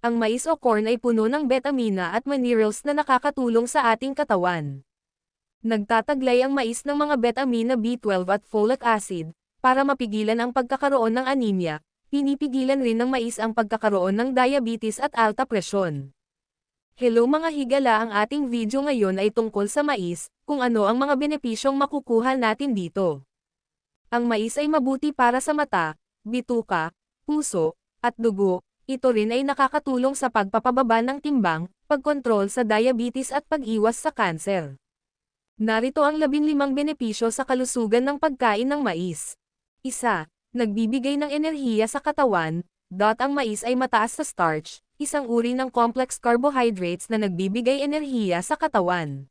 Ang mais o corn ay puno ng betamina at minerals na nakakatulong sa ating katawan. Nagtataglay ang mais ng mga betamina B12 at folic acid, para mapigilan ang pagkakaroon ng anemia, pinipigilan rin ng mais ang pagkakaroon ng diabetes at alta presyon. Hello mga higala ang ating video ngayon ay tungkol sa mais, kung ano ang mga benepisyong makukuha natin dito. Ang mais ay mabuti para sa mata, bituka, puso, at dugo, ito rin ay nakakatulong sa pagpapababa ng timbang, pagkontrol sa diabetes at pag-iwas sa kanser. Narito ang 15 benepisyo sa kalusugan ng pagkain ng mais. Isa, nagbibigay ng enerhiya sa katawan, dot ang mais ay mataas sa starch, isang uri ng complex carbohydrates na nagbibigay enerhiya sa katawan.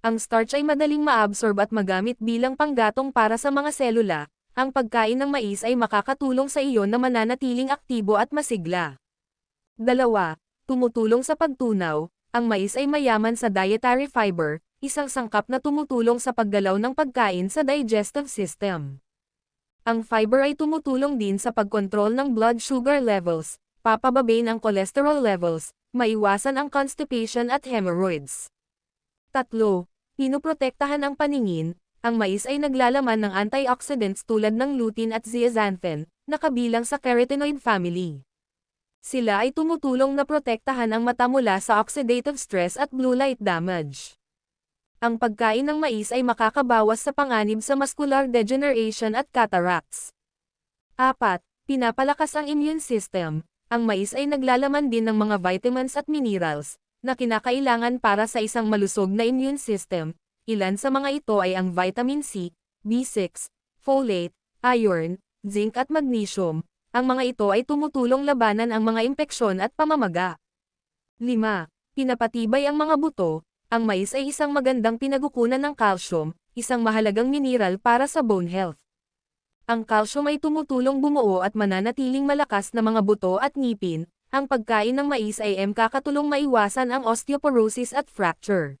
Ang starch ay madaling maabsorb at magamit bilang panggatong para sa mga selula, ang pagkain ng mais ay makakatulong sa iyo na mananatiling aktibo at masigla. Dalawa, tumutulong sa pagtunaw, ang mais ay mayaman sa dietary fiber, isang sangkap na tumutulong sa paggalaw ng pagkain sa digestive system. Ang fiber ay tumutulong din sa pagkontrol ng blood sugar levels, papababay ng cholesterol levels, maiwasan ang constipation at hemorrhoids. Tatlo, pinoprotektahan ang paningin, ang mais ay naglalaman ng antioxidants tulad ng lutein at zeaxanthin, na kabilang sa carotenoid family. Sila ay tumutulong na protektahan ang mata mula sa oxidative stress at blue light damage. Ang pagkain ng mais ay makakabawas sa panganib sa muscular degeneration at cataracts. 4. Pinapalakas ang immune system. Ang mais ay naglalaman din ng mga vitamins at minerals, na kinakailangan para sa isang malusog na immune system. Ilan sa mga ito ay ang vitamin C, B6, folate, iron, zinc at magnesium. Ang mga ito ay tumutulong labanan ang mga impeksyon at pamamaga. 5. Pinapatibay ang mga buto, ang mais ay isang magandang pinagukunan ng calcium, isang mahalagang mineral para sa bone health. Ang calcium ay tumutulong bumuo at mananatiling malakas na mga buto at ngipin, ang pagkain ng mais ay kakatulong maiwasan ang osteoporosis at fracture.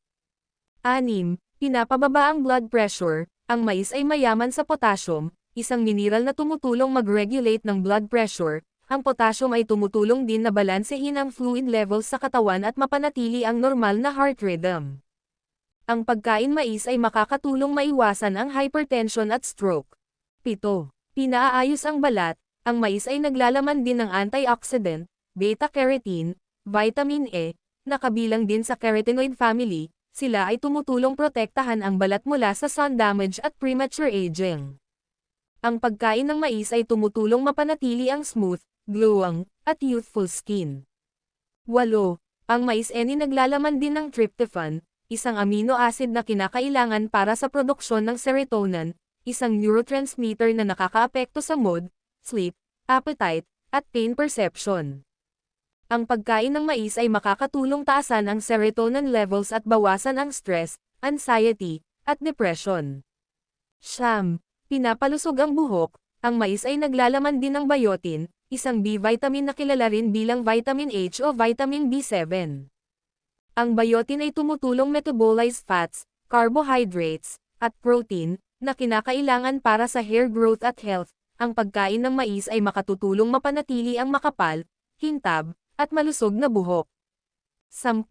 6. Pinapababa ang blood pressure, ang mais ay mayaman sa potassium, isang mineral na tumutulong mag-regulate ng blood pressure, ang potassium ay tumutulong din na balansehin ang fluid levels sa katawan at mapanatili ang normal na heart rhythm. Ang pagkain mais ay makakatulong maiwasan ang hypertension at stroke. 7. Pinaayos ang balat, ang mais ay naglalaman din ng antioxidant, beta-carotene, vitamin E, na kabilang din sa carotenoid family, sila ay tumutulong protektahan ang balat mula sa sun damage at premature aging. Ang pagkain ng mais ay tumutulong mapanatili ang smooth, glowing, at youthful skin. 8. Ang mais ay naglalaman din ng tryptophan, isang amino acid na kinakailangan para sa produksyon ng serotonin, isang neurotransmitter na nakakaapekto sa mood, sleep, appetite, at pain perception. Ang pagkain ng mais ay makakatulong taasan ang serotonin levels at bawasan ang stress, anxiety, at depression. Siyam, pinapalusog ang buhok, ang mais ay naglalaman din ng biotin, isang B vitamin na kilala rin bilang vitamin H o vitamin B7. Ang biotin ay tumutulong metabolize fats, carbohydrates, at protein, na kinakailangan para sa hair growth at health. Ang pagkain ng mais ay makatutulong mapanatili ang makapal, hintab, at malusog na buhok. 10.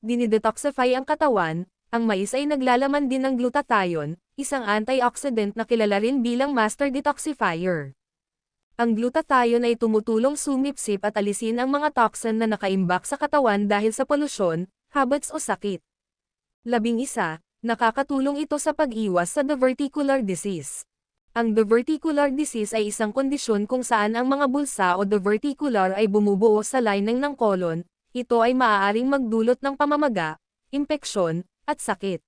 Dinidetoxify ang katawan, ang mais ay naglalaman din ng glutathione, isang antioxidant na kilala rin bilang master detoxifier. Ang glutathione ay tumutulong sumipsip at alisin ang mga toxin na nakaimbak sa katawan dahil sa polusyon, habits o sakit. Labing isa, nakakatulong ito sa pag-iwas sa diverticular disease. Ang diverticular disease ay isang kondisyon kung saan ang mga bulsa o diverticular ay bumubuo sa lining ng kolon, ito ay maaaring magdulot ng pamamaga, impeksyon, at sakit.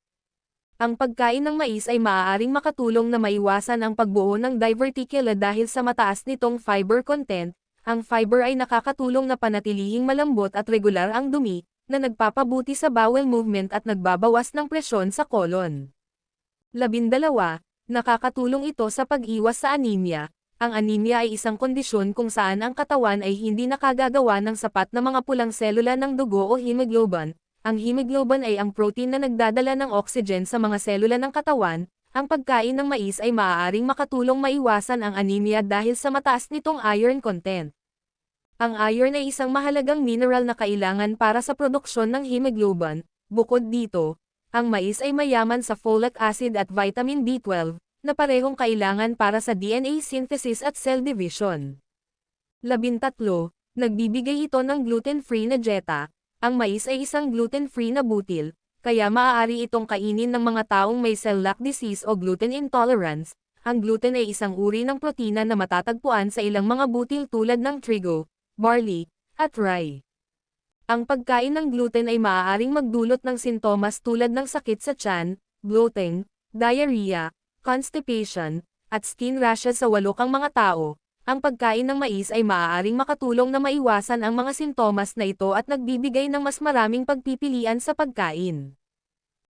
Ang pagkain ng mais ay maaaring makatulong na maiwasan ang pagbuo ng diverticula dahil sa mataas nitong fiber content. Ang fiber ay nakakatulong na panatilihing malambot at regular ang dumi, na nagpapabuti sa bowel movement at nagbabawas ng presyon sa kolon. Labindalawa, nakakatulong ito sa pag-iwas sa anemia. Ang anemia ay isang kondisyon kung saan ang katawan ay hindi nakagagawa ng sapat na mga pulang selula ng dugo o hemoglobin, ang hemoglobin ay ang protein na nagdadala ng oxygen sa mga selula ng katawan. Ang pagkain ng mais ay maaaring makatulong maiwasan ang anemia dahil sa mataas nitong iron content. Ang iron ay isang mahalagang mineral na kailangan para sa produksyon ng hemoglobin. Bukod dito, ang mais ay mayaman sa folic acid at vitamin B12, na parehong kailangan para sa DNA synthesis at cell division. Labintatlo, nagbibigay ito ng gluten-free na dieta. Ang mais ay isang gluten-free na butil, kaya maaari itong kainin ng mga taong may celiac disease o gluten intolerance. Ang gluten ay isang uri ng protina na matatagpuan sa ilang mga butil tulad ng trigo, barley, at rye. Ang pagkain ng gluten ay maaaring magdulot ng sintomas tulad ng sakit sa tiyan, bloating, diarrhea, constipation, at skin rashes sa walok ang mga tao. Ang pagkain ng mais ay maaaring makatulong na maiwasan ang mga sintomas na ito at nagbibigay ng mas maraming pagpipilian sa pagkain.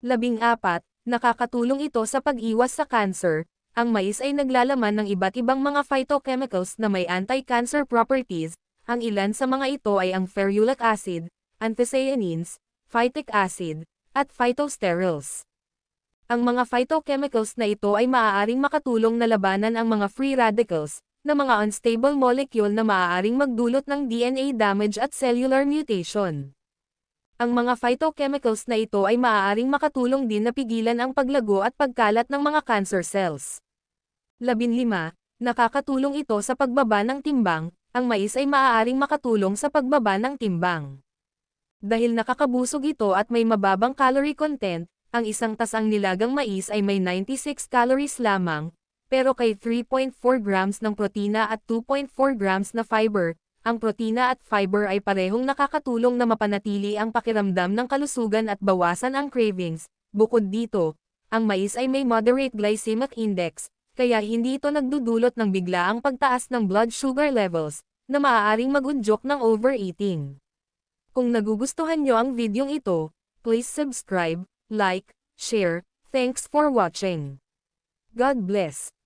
Labing apat, nakakatulong ito sa pag-iwas sa cancer. Ang mais ay naglalaman ng iba't ibang mga phytochemicals na may anti-cancer properties, ang ilan sa mga ito ay ang ferulic acid, anthocyanins, phytic acid, at phytosterols. Ang mga phytochemicals na ito ay maaaring makatulong na labanan ang mga free radicals, na mga unstable molecule na maaaring magdulot ng DNA damage at cellular mutation. Ang mga phytochemicals na ito ay maaaring makatulong din na pigilan ang paglago at pagkalat ng mga cancer cells. 15. Nakakatulong ito sa pagbaba ng timbang, ang mais ay maaaring makatulong sa pagbaba ng timbang. Dahil nakakabusog ito at may mababang calorie content, ang isang tasang nilagang mais ay may 96 calories lamang, pero kay 3.4 grams ng protina at 2.4 grams na fiber, ang protina at fiber ay parehong nakakatulong na mapanatili ang pakiramdam ng kalusugan at bawasan ang cravings. Bukod dito, ang mais ay may moderate glycemic index, kaya hindi ito nagdudulot ng biglaang pagtaas ng blood sugar levels, na maaaring magunjok ng overeating. Kung nagugustuhan nyo ang videong ito, please subscribe, like, share, thanks for watching. God bless.